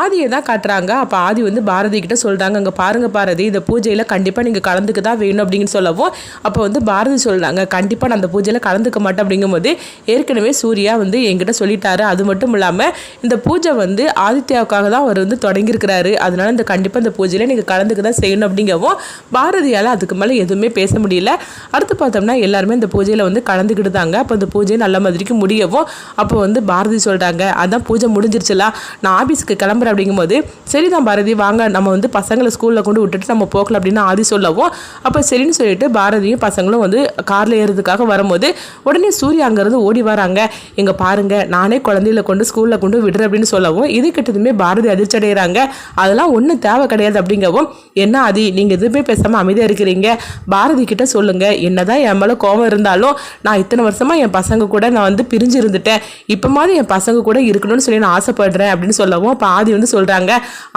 ஆதியை தான் காட்டுறாங்க. அப்போ ஆதி வந்து பாரதி கிட்ட சொல்கிறாங்க அங்கே பாருங்க பாரதி இந்த பூஜையில் கண்டிப்பாக நீங்கள் கலந்துக்க தான் வேணும் அப்படின்னு சொல்லவும் அப்போ வந்து பாரதி சொல்கிறாங்க கண்டிப்பாக நான் அந்த பூஜையில் கலந்துக்க மாட்டேன் அப்படிங்கும்போது ஏற்கனவே சூர்யா வந்து என்கிட்ட சொல்லிட்டாரு. அது மட்டும் இல்லாமல் இந்த பூஜை வந்து ஆதித்யாவுக்காக தான் அவர் வந்து தொடங்கியிருக்கிறாரு. அதனால இந்த கண்டிப்பாக இந்த பூஜையில் நீங்கள் கலந்துக்க தான் செய்யணும் அப்படிங்கவும் பாரதியால் அதுக்கு மேலே எதுவுமே பேச முடியல. அடுத்து பார்த்தோம்னா எல்லாருமே இந்த பூஜையில் வந்து கலந்துக்கிட்டுதாங்க அப்போ இந்த பூஜை நல்ல மாதிரிக்கு முடியவும் அப்போ வந்து பாரதி சொல்கிறாங்க அதான் பூஜை முடிஞ்சிருச்சுலாம் நான் ஆஃபீஸுக்கு கிளம்புற அப்படிங்கும்போது சரிதான் பாரதி வாங்க நம்ம வந்து பசங்களை ஸ்கூலில் கொண்டு விட்டுட்டு நம்ம போகலாம் அப்படின்னு ஆதி சொல்லவும் அப்போ சரின்னு சொல்லிட்டு பாரதியும் பசங்களும் வந்து காரில் ஏறுறதுக்காக வரும்போது உடனே சூர்யா அங்கேருந்து ஓடி வராங்க. இங்கே பாருங்க நானே குழந்தையில கொண்டு ஸ்கூலில் கொண்டு விடுறேன் அப்படின்னு சொல்லவும் இது கிட்டதுமே பாரதி அதிர்ச்சி அடைகிறாங்க அதெல்லாம் ஒன்றும் தேவை கிடையாது அப்படிங்கவும் என்ன ஆதி நீங்கள் எதுவுமே பேசாமல் அமைதியாக இருக்கிறீங்க? பாரதி கிட்ட சொல்லுங்க. என்னதான் என் மேலே கோவம் இருந்தாலும் நான் இத்தனை வருஷமா என் பசங்க கூட நான் வந்து பிரிஞ்சு இருந்துட்டேன். இப்போ மாதிரி என் பசங்க கூட இருக்கணும்னு சொல்லி நான் ஆசைப்படுறேன் அப்படின்னு சொல்லவும் அப்போ ஆதி வந்து சொல்றாங்க.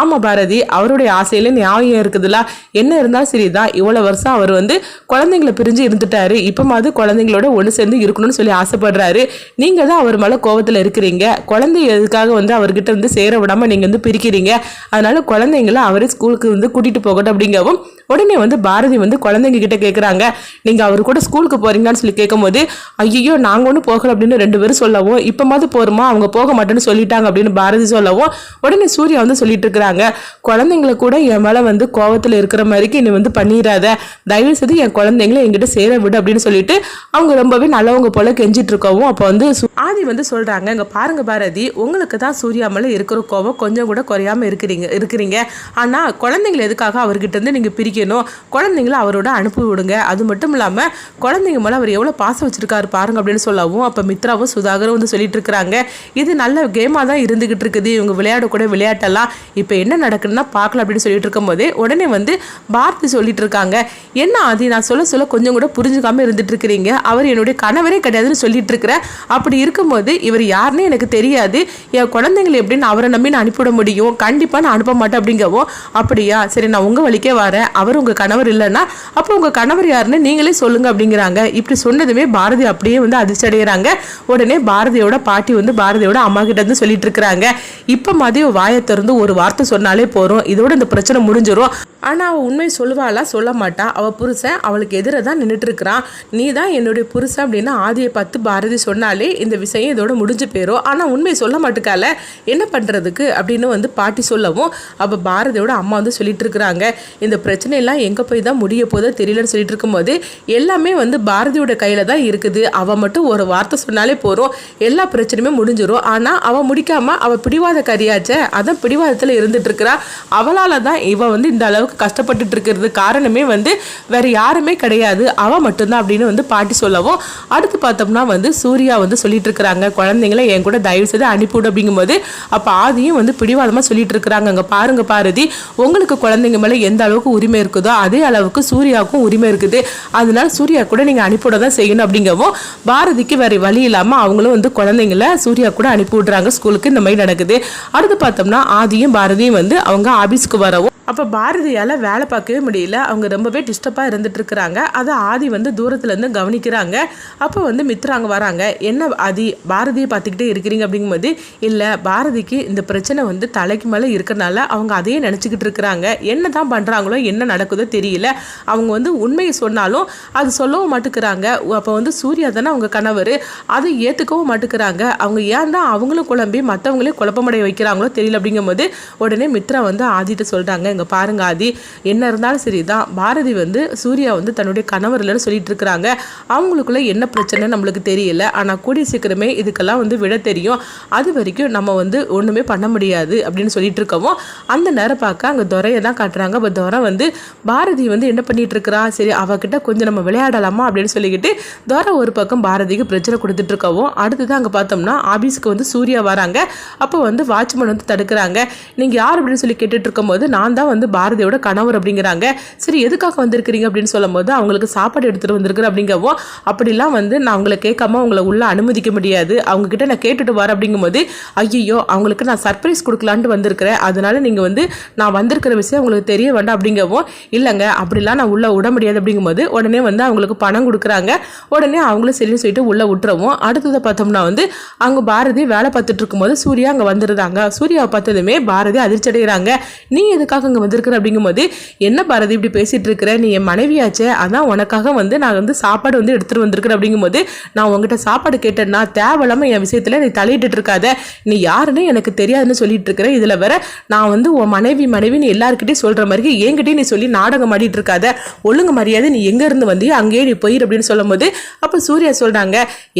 ஆமா பாரதி அவருடைய ஆசையில நியாயம் இருக்குதுல்ல. என்ன இருந்தாலும் சரிதான். இவ்வளவு வருஷம் அவர் வந்து குழந்தைங்களை பிரிஞ்சு இருந்துட்டாரு. இப்போமாவது குழந்தைங்களோட ஒன்று சேர்ந்து இருக்கணும்னு சொல்லி ஆசைப்படுறாரு. நீங்க தான் அவர் மேலே கோவத்தில் இருக்கிறீங்க. குழந்தை எதுக்காக வந்து அவர்கிட்ட வந்து சேர விடாம நீங்க வந்து பிரிக்கிறீங்க? அதனால குழந்தைங்கள அவரே ஸ்கூலுக்கு வந்து கூட்டிட்டு போகட்டும் அப்படிங்கவும் உடனே வந்து பாரதி வந்து குழந்தைங்க கிட்ட கேட்குறாங்க நீங்க அவர் கூட ஸ்கூலுக்கு போறீங்களான்னு சொல்லி கேட்கும்போது ஐயோ நாங்கள் ஒன்றும் போகல அப்படின்னு ரெண்டு பேரும் சொல்லவும் இப்போ மாதிரி அவங்க போக மாட்டேன்னு சொல்லிட்டாங்க அப்படின்னு பாரதி சொல்லவும் உடனே சூர்யா வந்து சொல்லிட்டு இருக்கிறாங்க குழந்தைங்களை கூட என் மேல வந்து கோவத்தில் இருக்கிற மாதிரிக்கு நீ வந்து பண்ணிடாத தயவு செய்து என் குழந்தைங்களை என்கிட்ட சேர விடு அப்படின்னு சொல்லிட்டு அவங்க ரொம்பவே நல்லவங்க போல கெஞ்சிட்டு இருக்கவும் அப்போ வந்து ஆதி வந்து சொல்றாங்க இங்க பாருங்க பாரதி உங்களுக்கு தான் சூர்யா மேல இருக்கிற கோவம் கொஞ்சம் கூட குறையாம இருக்கிறீங்க இருக்கிறீங்க. ஆனா குழந்தைங்களை எதுக்காக அவர்கிட்ட இருந்து நீங்க பிரிக்கணும்? குழந்தைங்கள அவரோட அனுப்பி விடுங்க. அது மட்டும் இல்லாம குழந்தைங்க மேல அவர் எவ்வளவு பாசம் வச்சிருக்காரு பாருங்க அப்படின்னு சொல்லவும் அப்ப மித்ராவும் சுதாகரும் வந்து சொல்லிட்டு இருக்கிறாங்க இது நல்ல கேமா தான் இருந்துகிட்டு இருக்குது. இவங்க விளையாட கூட விளையாடக்கூட விளையாட்டெல்லாம் இப்போ என்ன நடக்குதுன்னா பார்க்கலாம் அப்படின்னு சொல்லிட்டு இருக்கும்போதே உடனே வந்து பாரதி சொல்லிட்டு இருக்காங்க. என்ன ஆதி நான் சொல்ல சொல்ல கொஞ்சம் கூட புரிஞ்சுக்காம இருந்துட்டு இருக்கிறீங்க. அவர் என்னுடைய கணவரே கிடையாதுன்னு சொல்லிட்டு இருக்கிறேன் அப்படி இருக்கும்போது இவர் யாருன்னு எனக்கு தெரியாது. என் குழந்தைங்களை எப்படின்னு அவரை நம்பி நான் அனுப்பிவிட முடியும்? கண்டிப்பாக நான் அனுப்ப மாட்டேன் அப்படிங்கவோ அப்படியா? சரி நான் உங்கள் வழிக்கே வரேன். அவர் உங்கள் கணவர் இல்லைன்னா அப்போ உங்கள் கணவர் யாருன்னு நீங்களே சொல்லுங்க அப்படிங்கிறாங்க. இப்படி சொன்னதுமே பாரதி அப்படியே வந்து அதிர்ச்சி அடைகிறாங்க உடனே பாரதியோட பாட்டி வந்து பாரதியோட அம்மா கிட்ட இருந்து சொல்லிட்டு இருக்கிறாங்க. இப்போ மாதிரி வாயை திறந்து ஒரு வார்த்தை சொன்னாலே போகிறோம் இதோட இந்த பிரச்சனை முடிஞ்சிடும் ஆனால் அவள் உண்மை சொல்லுவாளா? சொல்ல மாட்டா. அவள் புருஷன் அவளுக்கு எதிராக தான் நின்றுட்டு இருக்கிறான் நீ தான் என்னுடைய புருஷன் அப்படின்னு ஆதியை பார்த்து பாரதி சொன்னாலே இந்த விஷயம் இதோட முடிஞ்சு போயிடும் ஆனால் உண்மை சொல்ல மாட்டுக்கால என்ன பண்ணுறதுக்கு அப்படின்னு வந்து பாட்டி சொல்லவும் அப்போ பாரதியோட அம்மா வந்து சொல்லிட்டு இருக்கிறாங்க. இந்த பிரச்சனையெல்லாம் எங்கே போய் தான் முடிய போதோ தெரியலன்னு சொல்லிட்டு இருக்கும்போது எல்லாமே வந்து பாரதியோட கையில் தான் இருக்குது. அவள் மட்டும் ஒரு வார்த்தை சொன்னாலே போகிறோம் எல்லா பிரச்சனையுமே முடிஞ்சிடும் ஆனால் அவள் முடிக்காமல் அவள் பிடிவாத கரியாச்ச அதான் பிடிவாதத்தில் இருந்துட்டு இருக்கிறா. அவளால் தான் இவள் வந்து இந்த அளவுக்கு கஷ்டப்பட்டுட்டு இருக்கிறது காரணமே வந்து வேற யாருமே கிடையாது. அவ மட்டும்தான் அப்படின்னு வந்து பாட்டி சொல்லவும் அடுத்து பார்த்தோம்னா வந்து சூர்யா வந்து சொல்லிட்டு இருக்கிறாங்க. குழந்தைங்கள என் கூட தயவு செய்து அனுப்பிவிடு அப்படிங்கும்போது அப்போ ஆதியும் வந்து பிடிவாதமாக சொல்லிட்டு இருக்கிறாங்க. அங்கே பாருங்க பாரதி உங்களுக்கு குழந்தைங்க மேலே எந்த அளவுக்கு உரிமை இருக்குதோ அதே அளவுக்கு சூர்யாவுக்கும் உரிமை இருக்குது. அதனால சூர்யா கூட நீங்கள் அனுப்பிவிட தான் செய்யணும் அப்படிங்கவும் பாரதிக்கு வேற வழி இல்லாமல் அவங்களும் வந்து குழந்தைங்கள சூர்யா கூட அனுப்பி விட்றாங்க. ஸ்கூலுக்கு இந்த மாதிரி நடக்குது. அடுத்து பார்த்தோம்னா ஆதியும் பாரதியும் வந்து அவங்க ஆபீஸ்க்கு வரவும் அப்போ பாரதியால் வேலை பார்க்கவே முடியல. அவங்க ரொம்பவே டிஸ்டர்பாக இருந்துட்டுருக்குறாங்க. அதை ஆதி வந்து தூரத்துலேருந்து கவனிக்கிறாங்க. அப்போ வந்து மித்ராங்க வராங்க. என்ன ஆதி பாரதியை பார்த்துக்கிட்டே இருக்கிறீங்க? அப்படிங்கும்போது இல்லை பாரதிக்கு இந்த பிரச்சனை வந்து தலைக்கு மேலே இருக்கிறனால அவங்க அதையே நினச்சிக்கிட்டு இருக்கிறாங்க. என்ன தான் பண்ணுறாங்களோ என்ன நடக்குதோ தெரியல. அவங்க வந்து உண்மையை சொன்னாலும் அது சொல்லவும் மாட்டுக்கிறாங்க. அப்போ வந்து சூர்யா தானே அவங்க கணவர். அதை ஏற்றுக்கவும் மாட்டுக்கிறாங்க. அவங்க ஏன் தான் அவங்களும் குழம்பி மற்றவங்களே குழப்பமடைய வைக்கிறாங்களோ தெரியல. அப்படிங்கும்போது உடனே மித்ரா வந்து ஆதிட்டு சொல்கிறாங்க இங்கே பாருங்க ஆதி. என்ன இருந்தாலும் சரி தான் பாரதி வந்து சூர்யா வந்து தன்னுடைய கணவர் இல்லைன்னு சொல்லிட்டு இருக்கிறாங்க. அவங்களுக்குள்ள என்ன பிரச்சனை நம்மளுக்கு தெரியல. ஆனால் கூடிய சீக்கிரமே இதுக்கெல்லாம் வந்து விட தெரியும். அது வரைக்கும் நம்ம வந்து ஒன்றுமே பண்ண முடியாது அப்படின்னு சொல்லிட்டு இருக்கவும் அந்த நேரம் பார்க்க அங்கே துரையை தான் காட்டுறாங்க. இப்போ துரை வந்து பாரதி வந்து என்ன பண்ணிட்டு இருக்கிறா? சரி அவகிட்ட கொஞ்சம் நம்ம விளையாடலாமா அப்படின்னு சொல்லிக்கிட்டு துரை ஒரு பக்கம் பாரதிக்கு பிரச்சனை கொடுத்துட்டு இருக்கவும் அடுத்தது அங்கே பார்த்தோம்னா ஆபீஸ்க்கு வந்து சூர்யா வராங்க. அப்போ வந்து வாட்ச்மேன் வந்து தடுக்கிறாங்க. நீங்கள் யார் அப்படின்னு சொல்லி கேட்டுட்டு இருக்கும்போது நான் தான் தான் வந்து பாரதியோட கணவர் அப்படிங்கிறாங்க. சரி எதுக்காக வந்திருக்கிறீங்க அப்படின்னு சொல்லும்போது அவங்களுக்கு சாப்பாடு எடுத்துகிட்டு வந்திருக்கிறேன் அப்படிங்கவும் அப்படிலாம் வந்து நான் அவங்கள கேட்காம அவங்கள உள்ள அனுமதிக்க முடியாது. அவங்க கிட்ட நான் கேட்டுட்டு வரேன் அப்படிங்கும்போது ஐயோ அவங்களுக்கு நான் சர்ப்ரைஸ் கொடுக்கலான்ட்டு வந்திருக்கிறேன். அதனால நீங்கள் வந்து நான் வந்திருக்கிற விஷயம் உங்களுக்கு தெரிய வேண்டாம் அப்படிங்கவும் இல்லைங்க அப்படிலாம் நான் உள்ள விட முடியாது அப்படிங்கும்போது உடனே வந்து அவங்களுக்கு பணம் கொடுக்குறாங்க. உடனே அவங்களும் சரின்னு சொல்லிட்டு உள்ள விட்டுறவும் அடுத்ததை பார்த்தோம்னா வந்து அவங்க பாரதி வேலை பார்த்துட்டு இருக்கும்போது சூர்யா அங்கே வந்துருந்தாங்க சூர்யாவை பார்த்ததுமே பாரதி அதிர்ச்சி அடைகிறாங்க நீ எதுக்காக அங்கே வந்திருக்கிற அப்படிங்கும்போது என்ன பாரதி இப்படி பேசிட்டு இருக்கிற? நீ என் மனைவியாச்சே அதான் உனக்காக வந்து நான் வந்து சாப்பாடு வந்து எடுத்துட்டு வந்திருக்கிறேன் அப்படிங்கும்போது நான் உங்ககிட்ட சாப்பாடு கேட்டேன்னா தேவையில்லாம என் விஷயத்துல நீ தலையிட்டு இருக்காத. நீ யாருன்னு எனக்கு தெரியாதுன்னு சொல்லிட்டு இருக்கிற. இதுல வேற நான் வந்து உன் மனைவி மனைவி நீ எல்லாருக்கிட்டையும் சொல்ற மாதிரி என்கிட்டயும் நீ சொல்லி நாடகம் ஆடிட்டு இருக்காத. ஒழுங்கு மரியாதை நீ எங்க இருந்து வந்து அங்கேயே நீ போயிரு அப்படின்னு சொல்லும்போது அப்ப சூர்யா சொல்றாங்க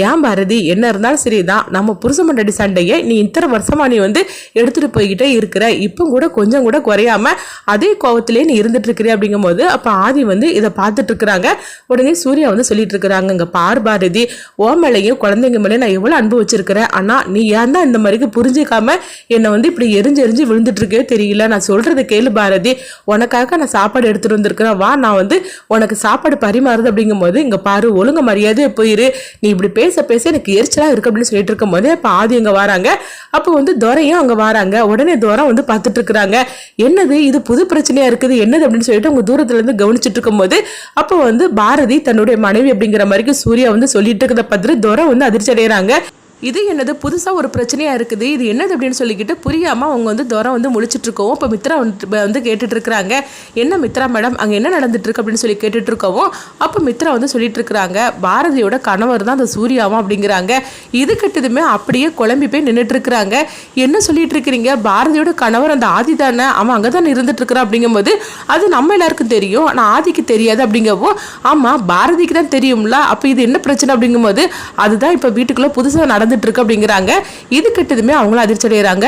ஏன் பாரதி? என்ன இருந்தாலும் சரிதான். நம்ம புருஷ மண்டடி சண்டையை நீ இத்தனை வருஷமா நீ வந்து எடுத்துட்டு போய்கிட்டே இருக்கிற. இப்போ கூட கொஞ்சம் கூட குறையாம அதே கோவத்திலே நீ இருந்துட்டு இருக்கிற அப்படிங்கும்போது அப்போ ஆதி வந்து இதை பார்த்துட்டு இருக்கிறாங்க உடனே சூர்யா வந்து சொல்லிட்டு இருக்கிறாங்க இங்கே பார் பாரதி ஓ குழந்தைங்க மேலே நான் எவ்வளோ அன்பு வச்சிருக்கிறேன். ஆனா நீ ஏன் தான் இந்த மாதிரிக்கு புரிஞ்சுக்காம என்னை வந்து இப்படி எரிஞ்சு எரிஞ்சு விழுந்துட்டு இருக்கே தெரியல. நான் சொல்றது கேளு பாரதி. உனக்காக நான் சாப்பாடு எடுத்துட்டு வந்திருக்கிறேன். வா நான் வந்து உனக்கு சாப்பாடு பரிமாறுது. அப்படிங்கும்போது இங்கே பாரு ஒழுங்கு மரியாதையே போயிரு. நீ இப்படி பேச பேச எனக்கு எரிச்சலாக இருக்கு. அப்படின்னு சொல்லிட்டு இருக்கும்போது அப்போ ஆதி அங்கே வராங்க. அப்போ வந்து துரையும் அங்கே வராங்க. உடனே துறை வந்து பார்த்துட்டு இருக்கிறாங்க என்னது இது புது பிரச்சனையா இருக்குது என்னது அப்படின்னு சொல்லிட்டு அவங்க தூரத்துல இருந்து இருக்கும்போது அப்போ வந்து பாரதி தன்னுடைய மனைவி அப்படிங்கிற மாதிரி சூர்யா வந்து சொல்லிட்டு இருக்கிறத பார்த்துட்டு துரை வந்து அதிர்ச்சி அடைகிறாங்க இது என்னது? புதுசாக ஒரு பிரச்சனையாக இருக்குது. இது என்னது அப்படின்னு சொல்லிக்கிட்டு புரியாமல் அவங்க வந்து துரம் வந்து முழிச்சிட்டு இருக்கவும் இப்போ மித்ரா வந்து வந்து இருக்கிறாங்க என்ன மித்ரா மேடம்? அங்கே என்ன நடந்துட்டுருக்கு அப்படின்னு சொல்லி கேட்டுட்ருக்கவும் அப்போ மித்ரா வந்து சொல்லிட்டுருக்குறாங்க பாரதியோட கணவர் தான் அந்த சூர்யாவும் அப்படிங்கிறாங்க. இது கெட்டதுமே அப்படியே குழம்பி போய் நின்றுட்டுருக்குறாங்க என்ன சொல்லிட்டு இருக்கிறீங்க பாரதியோட கணவர் அந்த ஆதி தானே? அவன் அங்கே தான் இருந்துட்டுருக்குறான் அப்படிங்கும்போது அது நம்ம எல்லாருக்கும் தெரியும். ஆனால் ஆதிக்கு தெரியாது அப்படிங்கவோ ஆமாம் பாரதிக்கு தான் தெரியும்ல. அப்போ இது என்ன பிரச்சனை அப்படிங்கும்போது அதுதான் இப்போ வீட்டுக்குள்ளே புதுசாக நடந்துட்டு இருக்கு அப்படிங்கிறாங்க. இது கிட்டதுமே அவங்களும் அதிர்ச்சி அடைகிறாங்க